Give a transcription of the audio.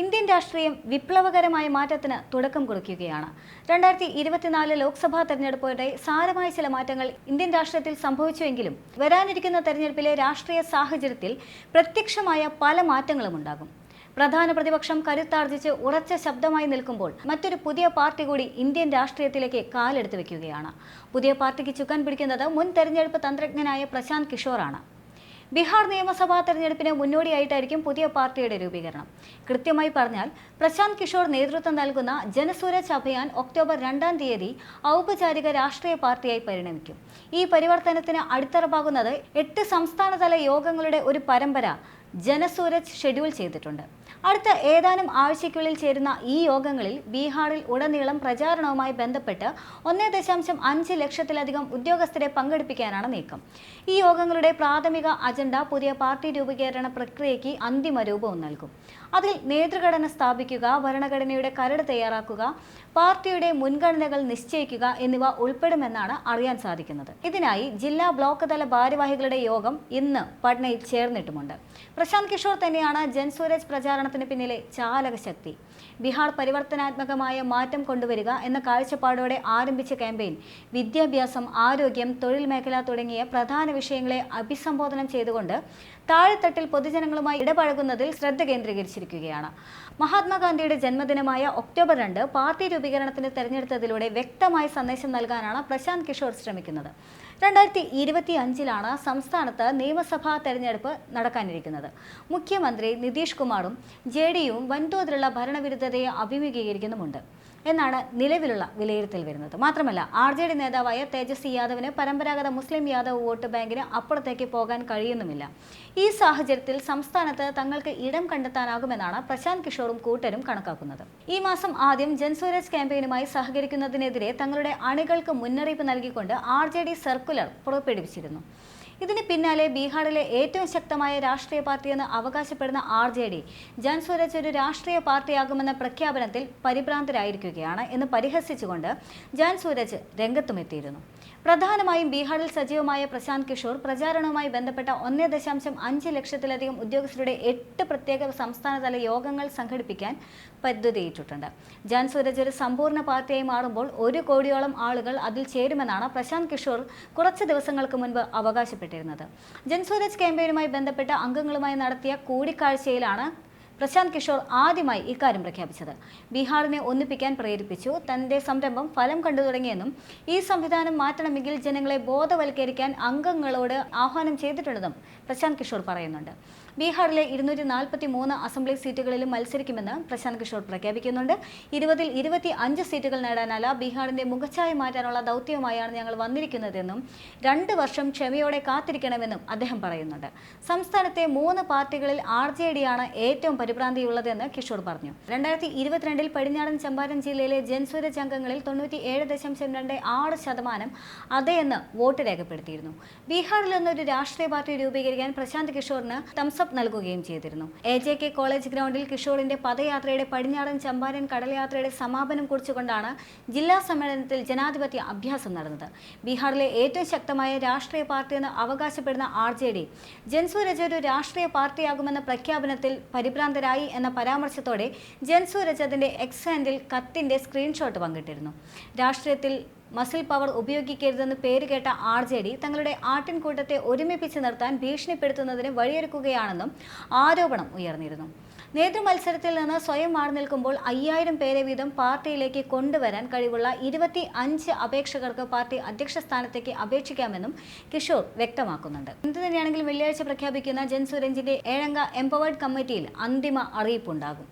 Indian രാഷ്ട്രീയം വിപ്ലവകരമായ മാറ്റത്തിന് തുടക്കം കുറിക്കുകയാണ്. രണ്ടായിരത്തി ഇരുപത്തിനാല് ലോക്സഭാ തെരഞ്ഞെടുപ്പോടെ സാരമായ ചില മാറ്റങ്ങൾ ഇന്ത്യൻ രാഷ്ട്രീയത്തിൽ സംഭവിച്ചുവെങ്കിലും വരാനിരിക്കുന്ന തെരഞ്ഞെടുപ്പിലെ രാഷ്ട്രീയ സാഹചര്യത്തിൽ പ്രത്യക്ഷമായ പല മാറ്റങ്ങളും ഉണ്ടാകും. പ്രധാന പ്രതിപക്ഷം കരുത്താർജിച്ച് ഉറച്ച ശബ്ദമായി നിൽക്കുമ്പോൾ മറ്റൊരു പുതിയ പാർട്ടി കൂടി ഇന്ത്യൻ രാഷ്ട്രീയത്തിലേക്ക് കാലെടുത്ത് വെക്കുകയാണ്. പുതിയ പാർട്ടിക്ക് ചുക്കാൻ പിടിക്കുന്നത് മുൻ തെരഞ്ഞെടുപ്പ് തന്ത്രജ്ഞനായ പ്രശാന്ത് കിഷോറാണ്. ബീഹാർ നിയമസഭാ തെരഞ്ഞെടുപ്പിന് മുന്നോടിയായിട്ടായിരിക്കും പുതിയ പാർട്ടിയുടെ രൂപീകരണം. കൃത്യമായി പറഞ്ഞാൽ പ്രശാന്ത് കിഷോർ നേതൃത്വം നൽകുന്ന ജനസൂരജ് അഭിയാൻ ഒക്ടോബർ രണ്ടാം തീയതി ഔപചാരിക രാഷ്ട്രീയ പാർട്ടിയായി പരിണമിക്കും. ഈ പരിവർത്തനത്തിന് അടിത്തറപ്പാകുന്നത് എട്ട് സംസ്ഥാനതല യോഗങ്ങളുടെ ഒരു പരമ്പര ജനസൂരജ് ഷെഡ്യൂൾ ചെയ്തിട്ടുണ്ട്. അടുത്ത ഏതാനും ആഴ്ചയ്ക്കുള്ളിൽ ചേരുന്ന ഈ യോഗങ്ങളിൽ ബീഹാറിൽ ഉടനീളം പ്രചാരണവുമായി ബന്ധപ്പെട്ട് ഒന്നേ ദശാംശം അഞ്ച് ലക്ഷത്തിലധികം ഉദ്യോഗസ്ഥരെ പങ്കെടുപ്പിക്കാനാണ് നീക്കം. ഈ യോഗങ്ങളുടെ പ്രാഥമിക അജണ്ട പുതിയ പാർട്ടി രൂപീകരണ പ്രക്രിയയ്ക്ക് അന്തിമ രൂപവും നൽകും. അതിൽ നേതൃഘടന സ്ഥാപിക്കുക ഭരണഘടനയുടെ കരട് തയ്യാറാക്കുക പാർട്ടിയുടെ മുൻഗണനകൾ നിശ്ചയിക്കുക എന്നിവ ഉൾപ്പെടുമെന്നാണ് അറിയാൻ സാധിക്കുന്നത്. ഇതിനായി ജില്ലാ ബ്ലോക്ക് തല ഭാരവാഹികളുടെ യോഗം ഇന്ന് പട്നയിൽ ചേർന്നിട്ടുമുണ്ട്. പ്രശാന്ത് കിഷോർ തന്നെയാണ് ജൻസൂരജ് പ്രചാരണത്തിന് പിന്നിലെ ചാലകശക്തി. ബീഹാർ പരിവർത്തനാത്മകമായ മാറ്റം കൊണ്ടുവരിക എന്ന കാഴ്ചപ്പാടോടെ ആരംഭിച്ച ക്യാമ്പയിൻ വിദ്യാഭ്യാസം ആരോഗ്യം തൊഴിൽ മേഖല തുടങ്ങിയ പ്രധാന വിഷയങ്ങളെ അഭിസംബോധന ചെയ്തുകൊണ്ട് താഴെത്തട്ടിൽ പൊതുജനങ്ങളുമായി ഇടപഴകുന്നതിൽ ശ്രദ്ധ കേന്ദ്രീകരിച്ചിരിക്കുകയാണ്. മഹാത്മാഗാന്ധിയുടെ ജന്മദിനമായ ഒക്ടോബർ രണ്ട് പാർട്ടി രൂപീകരണത്തിന് തെരഞ്ഞെടുത്തതിലൂടെ വ്യക്തമായ സന്ദേശം നൽകാനാണ് പ്രശാന്ത് കിഷോർ ശ്രമിക്കുന്നത്. രണ്ടായിരത്തി ഇരുപത്തി അഞ്ചിലാണ് സംസ്ഥാനത്ത് നിയമസഭാ തെരഞ്ഞെടുപ്പ് നടക്കാനിരിക്കുന്നത്. മുഖ്യമന്ത്രി നിതീഷ് കുമാറും ജെ ഡിയും വൻതോതിലുള്ള ഭരണവിരുദ്ധതയെ അഭിമുഖീകരിക്കുന്നുമുണ്ട്. എന്നാണ് നിലവിലുള്ള വിലയിരുത്തൽ വരുന്നത്. മാത്രമല്ല ആർ ജെ ഡി നേതാവായ തേജസ്വി യാദവിന് പരമ്പരാഗത മുസ്ലിം യാദവ് വോട്ട് ബാങ്കിന് അപ്പുറത്തേക്ക് പോകാൻ കഴിയുന്നുമില്ല. ഈ സാഹചര്യത്തിൽ സംസ്ഥാനത്ത് തങ്ങൾക്ക് ഇടം കണ്ടെത്താനാകുമെന്നാണ് പ്രശാന്ത് കിഷോറും കൂട്ടരും കണക്കാക്കുന്നത്. ഈ മാസം ആദ്യം ജൻസൂരജ് ക്യാമ്പയിനുമായി സഹകരിക്കുന്നതിനെതിരെ തങ്ങളുടെ അണികൾക്ക് മുന്നറിയിപ്പ് നൽകിക്കൊണ്ട് ആർ ജെ ഡി സർക്കുലർ പുറപ്പെടുവിച്ചിരുന്നു. ഇതിന് പിന്നാലെ ബീഹാറിലെ ഏറ്റവും ശക്തമായ രാഷ്ട്രീയ പാർട്ടിയെന്ന് അവകാശപ്പെടുന്ന R J D Jan Swaraj ഒരു രാഷ്ട്രീയ പാർട്ടിയാകുമെന്ന പ്രഖ്യാപനത്തിൽ പരിഭ്രാന്തരായിരിക്കുകയാണ് എന്ന് പരിഹസിച്ചുകൊണ്ട് ജാൻ സൂരജ് രംഗത്തുമെത്തിയിരുന്നു. പ്രധാനമായും ബീഹാറിൽ സജീവമായ പ്രശാന്ത് കിഷോർ പ്രചാരണവുമായി ബന്ധപ്പെട്ട ഒന്നേ ദശാംശം അഞ്ച് ലക്ഷത്തിലധികം ഉദ്യോഗസ്ഥരുടെ എട്ട് പ്രത്യേക സംസ്ഥാനതല യോഗങ്ങൾ സംഘടിപ്പിക്കാൻ പദ്ധതിയിട്ടിട്ടുണ്ട്. ജാൻ സൂരജ് ഒരു സമ്പൂർണ പാർട്ടിയായി മാറുമ്പോൾ ഒരു കോടിയോളം ആളുകൾ അതിൽ ചേരുമെന്നാണ് പ്രശാന്ത് കിഷോർ കുറച്ച് ദിവസങ്ങൾക്ക് മുൻപ് അവകാശപ്പെട്ടിരുന്നത് ജൻസൂരജ് ക്യാമ്പയിനുമായി ബന്ധപ്പെട്ട അംഗങ്ങളുമായി നടത്തിയ കൂടിക്കാഴ്ചയിലാണ് പ്രശാന്ത് കിഷോർ ആദ്യമായി ഇക്കാര്യം പ്രഖ്യാപിച്ചത്. ബീഹാറിനെ ഒന്നിപ്പിക്കാൻ പ്രേരിപ്പിച്ചു. തന്റെ സംരംഭം ഫലം കണ്ടു തുടങ്ങിയെന്നും ഈ സംവിധാനം മാറ്റണമെങ്കിൽ ജനങ്ങളെ ബോധവൽക്കരിക്കാൻ അംഗങ്ങളോട് ആഹ്വാനം ചെയ്തിട്ടുണ്ടെന്നും പ്രശാന്ത് കിഷോർ പറയുന്നുണ്ട്. ബീഹാറിലെ ഇരുന്നൂറ്റി നാൽപ്പത്തി മൂന്ന് അസംബ്ലി സീറ്റുകളിലും മത്സരിക്കുമെന്ന് പ്രശാന്ത് കിഷോർ പ്രഖ്യാപിക്കുന്നുണ്ട്. ഇരുപതിൽ ഇരുപത്തി അഞ്ച് സീറ്റുകൾ നേടാനല്ല ബീഹാറിന്റെ മുഖച്ഛായ മാറ്റാനുള്ള ദൗത്യവുമായാണ് ഞങ്ങൾ വന്നിരിക്കുന്നതെന്നും രണ്ട് വർഷം ക്ഷമയോടെ കാത്തിരിക്കണമെന്നും അദ്ദേഹം പറയുന്നുണ്ട്. സംസ്ഥാനത്തെ മൂന്ന് പാർട്ടികളിൽ ആർ ജെ ഏറ്റവും പരിഭ്രാന്തിയുള്ളതെന്ന് കിഷോർ പറഞ്ഞു. രണ്ടായിരത്തി ഇരുപത്തിരണ്ടിൽ പടിഞ്ഞാറൻ ചമ്പാരൻ ജില്ലയിലെ ജൻസൂരജ് അംഗങ്ങളിൽ തൊണ്ണൂറ്റി ദശാംശം രണ്ട് ആറ് ശതമാനം അതെയെന്ന് വോട്ട് രേഖപ്പെടുത്തിയിരുന്നു. ബീഹാറിൽ നിന്നൊരു രാഷ്ട്രീയ പാർട്ടി രൂപീകരിക്കാൻ പ്രശാന്ത് കിഷോറിന് തംസപ്പ് നൽകുകയും ചെയ്തിരുന്നു. എ ജെ കെ കോളേജ് ഗ്രൗണ്ടിൽ കിഷോറിന്റെ പദയാത്രയുടെ പടിഞ്ഞാറൻ ചമ്പാരൻ കടൽയാത്രയുടെ സമാപനം കുറിച്ചുകൊണ്ടാണ് ജില്ലാ സമ്മേളനത്തിൽ ജനാധിപത്യ അഭ്യാസം നടന്നത്. ബീഹാറിലെ ഏറ്റവും ശക്തമായ രാഷ്ട്രീയ പാർട്ടിയെന്ന് അവകാശപ്പെടുന്ന ആർ ജെ ഡി ജൻസ്വരജ് ഒരു രാഷ്ട്രീയ പാർട്ടിയാകുമെന്ന പ്രഖ്യാപനത്തിൽ പരിഭ്രാന്തരായി എന്ന പരാമർശത്തോടെ ജൻസു രജതിന്റെ എക്സ് ഹാൻഡിൽ കത്തിന്റെ സ്ക്രീൻഷോട്ട് പങ്കിട്ടിരുന്നു. രാഷ്ട്രീയത്തിൽ മസിൽ പവർ ഉപയോഗിക്കരുതെന്ന് പേര് കേട്ട ആർ ജെ ഡി തങ്ങളുടെ ആട്ടിൻകൂട്ടത്തെ ഒരുമിപ്പിച്ച് നിർത്താൻ ഭീഷണിപ്പെടുത്തുന്നതിന് വഴിയൊരുക്കുകയാണെന്നും ആരോപണം ഉയർന്നിരുന്നു. നേതൃമത്സരത്തിൽ നിന്ന് സ്വയം മാറി നിൽക്കുമ്പോൾ അയ്യായിരം പേരെ വീതം പാർട്ടിയിലേക്ക് കൊണ്ടുവരാൻ കഴിവുള്ള ഇരുപത്തി അഞ്ച് അപേക്ഷകർക്ക് പാർട്ടി അധ്യക്ഷ സ്ഥാനത്തേക്ക് അപേക്ഷിക്കാമെന്നും കിഷോർ വ്യക്തമാക്കുന്നുണ്ട്. എന്ത് തന്നെയാണെങ്കിലും വെള്ളിയാഴ്ച പ്രഖ്യാപിക്കുന്ന ജൻസുരഞ്ജിന്റെ ഏഴംഗ എംപവേർഡ് കമ്മിറ്റിയിൽ അന്തിമ അറിയിപ്പുണ്ടാകും.